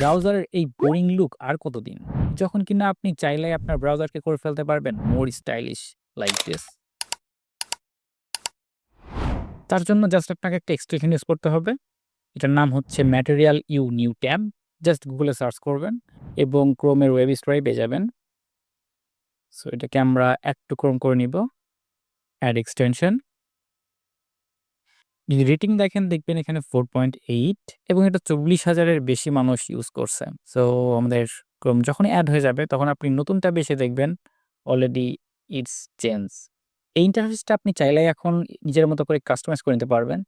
ব্রাউজারের এই boring look আর কতদিন? যখন কিনা আপনি চাইলে আপনার ব্রাউজারকে করে ফেলতে পারবেন মোর স্টাইলিশ লাইক দিস। তার জন্য জাস্ট আপনাকে একটা এক্সটেনশন ইউজ করতে হবে। এটার নাম হচ্ছে material you new tab. Just গুগলে সার্চ করবেন এবং ক্রোমের ওয়েব স্টোরে পেয়ে যাবেন। সো এটাকে আমরা অ্যাড টু ক্রোম করে নিব। Add extension. যদি রেটিং দেখেন দেখবেন এখানে 4.8 এবং এটা ৪০,০০০ হাজারের বেশি মানুষ ইউজ করছে। সো আমাদের ক্রোম যখনই অ্যাড হয়ে যাবে তখন আপনি নতুন ট্যাবে এসে দেখবেন অলরেডি ইটস চেঞ্জ। এই ইন্টারফেসটা আপনি চাইলে এখন নিজের মতো করে কাস্টমাইজ করে নিতে পারবেন।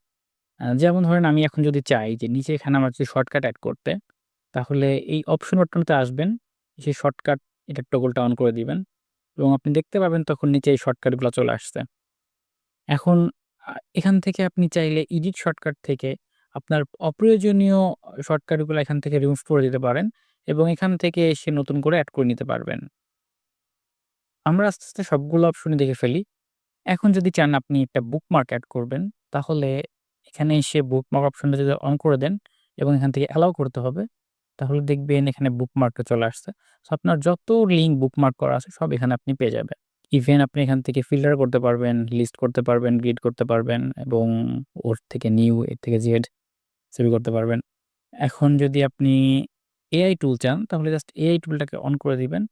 যেমন ধরেন আমি এখন যদি চাই যে নিচে এখানে আমার যদি শর্টকাট অ্যাড করতে, তাহলে এই অপশন বাটনটাতে আসবেন। সেই শর্টকাট এটার টগলটা অন করে দিবেন এবং আপনি দেখতে পাবেন তখন নিচে এই শর্টকাটগুলা চলে আসছে। এখন এখান থেকে আপনি চাইলে এডিট শর্টকাট থেকে আপনার অপ্রয়োজনীয় শর্টকাটগুলো এখান থেকে রিমুভ করে দিতে পারেন এবং এখান থেকে এসে নতুন করে এড করে নিতে পারবেন। আমরা আস্তে, আস্তে সবগুলো অপশনই দেখে ফেলি। এখন যদি চান আপনি একটা বুকমার্ক এড করবেন, তাহলে এখানে এসে বুকমার্ক অপশনটা যদি অন করে দেন এবং এখান থেকে অ্যালাও করতে হবে, তাহলে দেখবেন এখানে বুকমার্কটা চলে আসছে। সো আপনার যত লিঙ্ক বুকমার্ক করা আছে সব এখানে আপনি পেয়ে যাবেন। ইভেন আপনি এখান থেকে ফিল্টার করতে পারবেন, লিস্ট করতে পারবেন, গ্রিড করতে পারবেন এবং ওর থেকে নিউ, এর থেকে জেড সেভ করতে পারবেন। এখন যদি আপনি এআই টুল চান তাহলে জাস্ট এআই টুলটাকে অন করে দিবেন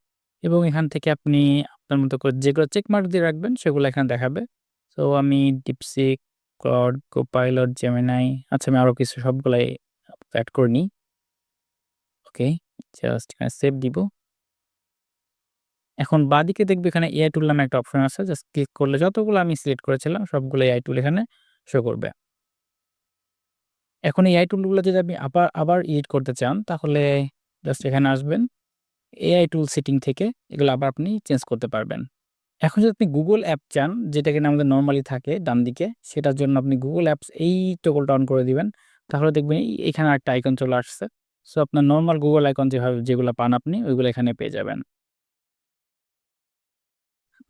এবং এখান থেকে আপনি আপনার মতো করে যেগুলো চেকমার্ক দিয়ে রাখবেন সেগুলো এখানে দেখাবে। সো আমি ডিপসিক, ক্লড, কোপাইলট, জেমিনাই আচ্ছা আমি আরও কিছু সবগুলাই অ্যাড করে নিই। ওকে, জাস্ট এখানে সেভ দিব। এখন বাঁদিকে দেখবে এখানে এআই টুল নামে একটা অপশন আছে। জাস্ট ক্লিক করলে যতগুলো আমি সিলেক্ট করেছিলাম সবগুলো এআই টুল এখানে শো করবে। এখন এই এআই টুলগুলো যদি আপনি আবার আবার এডিট করতে চান তাহলে জাস্ট এখানে আসবেন। এআই টুল সেটিং থেকে এগুলো আবার আপনি চেঞ্জ করতে পারবেন। এখন যদি আপনি গুগল অ্যাপ চান যেটা কিনা আমাদের নর্মালি থাকে ডানদিকে, সেটার জন্য আপনি গুগল অ্যাপস এই টগলটা অন করে দিবেন। তাহলে দেখবেন এখানে একটা আইকন চলে আসছে। সো আপনার নর্মাল গুগল আইকন যেভাবে যেগুলো পান আপনি ওইগুলো এখানে পেয়ে যাবেন।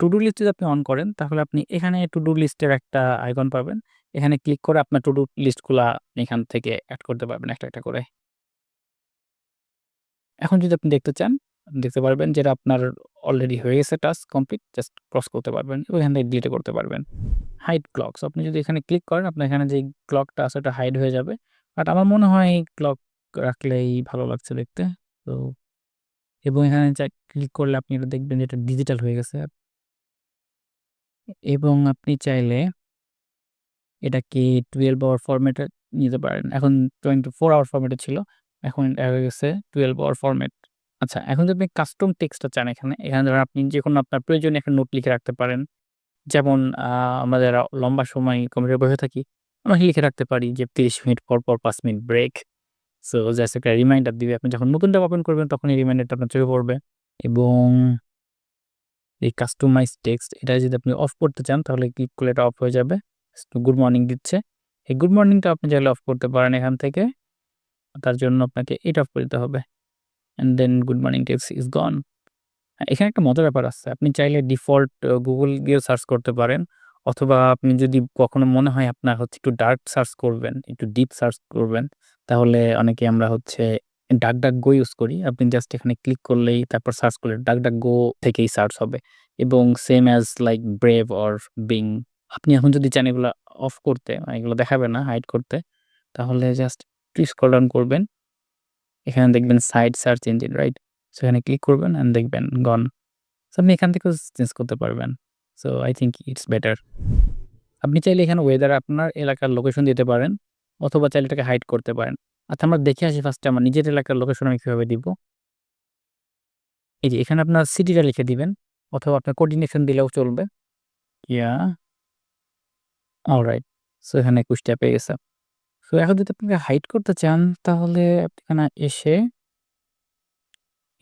টু ডু লিস্ট যদি আপনি অন করেন তাহলে আপনি এখানে টু ডু লিস্টের একটা আইকন পাবেন। এখানে ক্লিক করে আপনার টু ডু লিস্টগুলা এখান থেকে অ্যাড করতে পারবেন একটা, একটা করে। এখন যদি আপনি দেখতে চান, দেখতে পারবেন যেটা আপনার অলরেডি হয়ে গেছে টাস্ক কমপ্লিট জাস্ট ক্রস করতে পারবেন এবং এখান থেকে ডিলিটও করতে পারবেন। হাইড ক্লক আপনি যদি এখানে ক্লিক করেন আপনার এখানে যে ক্লকটা আছে ওটা হাইড হয়ে যাবে। বাট আমার মনে হয় ক্লক রাখলেই ভালো লাগছে দেখতে। তো এবং এখানে ক্লিক করলে আপনি এটা দেখবেন যে এটা ডিজিটাল হয়ে গেছে। এবং আপনি চাইলে এটাকে 12 আওয়ার ফরম্যাটে নিতে পারেন। এখন 24 আওয়ার ফরম্যাটে ছিল। এখন এটা হয়ে গেছে 12 আওয়ার ফরম্যাট। আচ্ছা এখন যদি আপনি কাস্টম টেক্সটটা চান এখানে, এখানে ধরেন আপনি যেকোনো আপনার প্রয়োজনীয় একটা নোট লিখে রাখতে পারেন। যেমন আ আমরা যারা লম্বা সময় কম্পিউটারে বসে থাকি, আমরা লিখে রাখতে পারি যে ৩০ মিনিট পর, পর ৫ মিনিট ব্রেক। সো জাস্ট একটা রিমাইন্ডার দিবে। আপনি যখন নতুন ওপেন করবেন তখন এই রিমাইন্ডারটা আপনার চোখে পড়বে এবং এই কাস্টমাইজ টেক্সট এটা যদি আপনি অফ করতে চান তাহলে ক্লিক করলে এটা অফ হয়ে যাবে। গুড মর্নিং দিচ্ছে। এই গুড মর্নিংটা আপনি চাইলে অফ করতে পারেন এখান থেকে। তার জন্য আপনাকে এটা অফ করে দিতে হবে। And then good morning text is gone. এখানে একটা মজার ব্যাপার আছে। আপনি চাইলে ডিফল্ট গুগল দিয়েও সার্চ করতে পারেন। অথবা আপনি যদি কখনো মনে হয় আপনার হচ্ছে একটু ডার্ক সার্চ করবেন, একটু ডিপ সার্চ করবেন, তাহলে অনেকে আমরা হচ্ছে ডাকডাকগো ইউজ করি। আপনি জাস্ট এখানে ক্লিক করলেই তারপর সার্চ করলে ডাক ডাক গো থেকেই সার্চ হবে এবং same as like brave or bing আপনি এখন যদি চান এগুলো অফ করতে, মানে এগুলো দেখাবে না, হাইড করতে, তাহলে জাস্ট স্ক্রল ডাউন করবেন। এখানে দেখবেন side search engine right? So এখানে ক্লিক করবেন অ্যান্ড দেখবেন গন। সো আপনি এখান থেকেও চেঞ্জ করতে পারবেন। So I think it's better. আপনি চাইলে এখানে ওয়েদার আপনার এলাকার লোকেশন দিতে পারেন অথবা চাইলে এটাকে হাইড করতে পারেন। আচ্ছা আমরা দেখে আসি ফার্স্টে আমার নিজের এলাকার লোকেশন আমি কীভাবে দিব। এই যে, এখানে আপনার সিটিটা লিখে দিবেন, অথবা আপনার কোঅর্ডিনেশন দিলেও চলবে। ইয়া অল রাইট সো এখানে কুষ্টিয়া পেয়ে গেছে। সো এখন যদি আপনি হাইড করতে চান, তাহলে আপনি এখানে এসে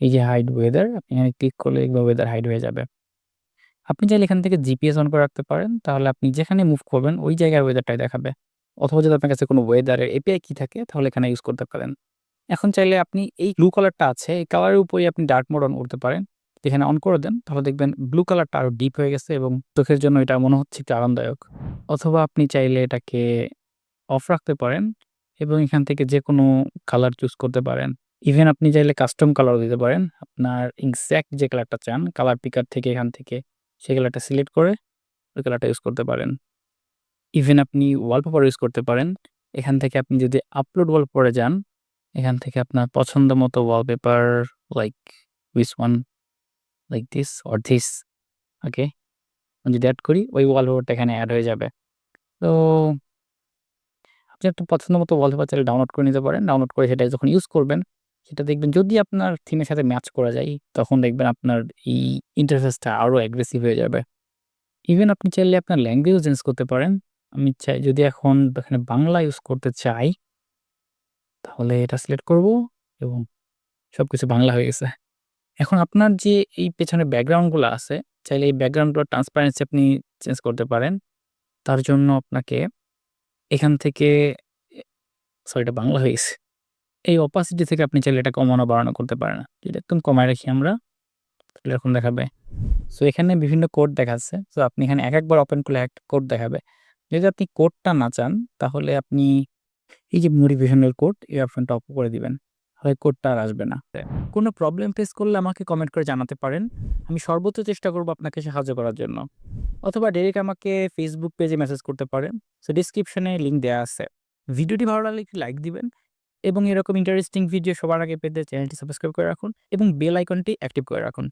এই যে হাইড ওয়েদার আপনি এখানে ক্লিক করলে এগুলো ওয়েদার হাইড হয়ে যাবে। আপনি চাইলে এখান থেকে জিপিএস অন করে রাখতে পারেন। তাহলে আপনি যেখানে মুভ করবেন, ওই জায়গার ওয়েদারটাই দেখাবে। অথবা যদি আপনার কাছে কোনো ওয়েদারের এপিআই কি থাকে, তাহলে এখানে ইউজ করতে পারেন। এখন চাইলে আপনি এই ব্লু কালারটা আছে, এই কালারের উপরেই আপনি ডার্ক মোড অন করতে পারেন। এখানে অন করে দেন, তাহলে দেখবেন ব্লু কালারটা আরও ডিপ হয়ে গেছে এবং চোখের জন্য এটা মনে হচ্ছে একটু আরামদায়ক। অথবা আপনি চাইলে এটাকে অফ রাখতে পারেন এবং এখান থেকে যেকোনো কালার চুজ করতে পারেন। ইভেন আপনি চাইলে কাস্টম কালারও দিতে পারেন। আপনার এক্সাক্ট যে কালারটা চান কালার পিকার থেকে এখান থেকে, সেই কালারটা সিলেক্ট করে ওই কালারটা ইউজ করতে পারেন। ইভেন আপনি ওয়ালপেপার ইউজ করতে পারেন। এখান থেকে আপনি যদি আপলোড ওয়ালপেপারে যান, এখান থেকে আপনার পছন্দ মতো wallpaper like which one like this or this okay. যদি অ্যাড করি ওই ওয়ালপেপারটা এখানে অ্যাড হয়ে যাবে। তো আপনি আপনার পছন্দ মতো ওয়ালপেপার চাইলে ডাউনলোড করে নিতে পারেন। ডাউনলোড করে সেটা যখন ইউজ করবেন সেটা দেখবেন যদি আপনার থিমের সাথে ম্যাচ করা যায় তখন দেখবেন আপনার এই ইন্টারফেসটা আরও অ্যাগ্রেসিভ হয়ে যাবে। ইভেন আপনি চাইলে আপনার ল্যাঙ্গুয়েজও চেঞ্জ করতে পারেন। আমি চাই যদি এখন এখানে বাংলা ইউজ করতে চাই, তাহলে এটা সিলেক্ট করব এবং সবকিছু বাংলা হয়ে গেছে। এখন আপনার যে এই পেছনে ব্যাকগ্রাউন্ডগুলো আছে, চাইলে এই ব্যাকগ্রাউন্ডগুলোর ট্রান্সপারেন্সি আপনি চেঞ্জ করতে পারেন। তার জন্য আপনাকে এখান থেকে সরি এটা বাংলা হয়ে গেছে। এই অপাসিটি থেকে আপনি চাইলে এটা কমানো বাড়ানো করতে পারেন। এটা একদম কমায় রাখি আমরা। তাহলে এরকম দেখাবে। সো এখানে বিভিন্ন কোড দেখাচ্ছে। সো আপনি এখানে এক একবার ওপেন করলে একটা কোড দেখাবে। যদি আপনি কোডটা না চান তাহলে আপনি এই যে মোটিভেশনাল কোড এই অপশনটা অফ করে দিবেন। তাহলে কোডটা আর আসবে না। কোনো প্রবলেম ফেস করলে আমাকে কমেন্ট করে জানাতে পারেন। আমি সর্বোচ্চ চেষ্টা করব আপনাকে সাহায্য করার জন্য। অথবা ডাইরেক্ট আমাকে ফেসবুক পেজে মেসেজ করতে পারেন। সো ডেসক্রিপশনে লিংক দেয়া আছে। ভিডিওটি ভালো লাগলে একটি লাইক দিবেন এবং এরকম ইন্টারেস্টিং ভিডিও সবার আগে পেতে চ্যানেলটি সাবস্ক্রাইব করে রাখুন এবং বেল আইকনটি অ্যাক্টিভ করে রাখুন।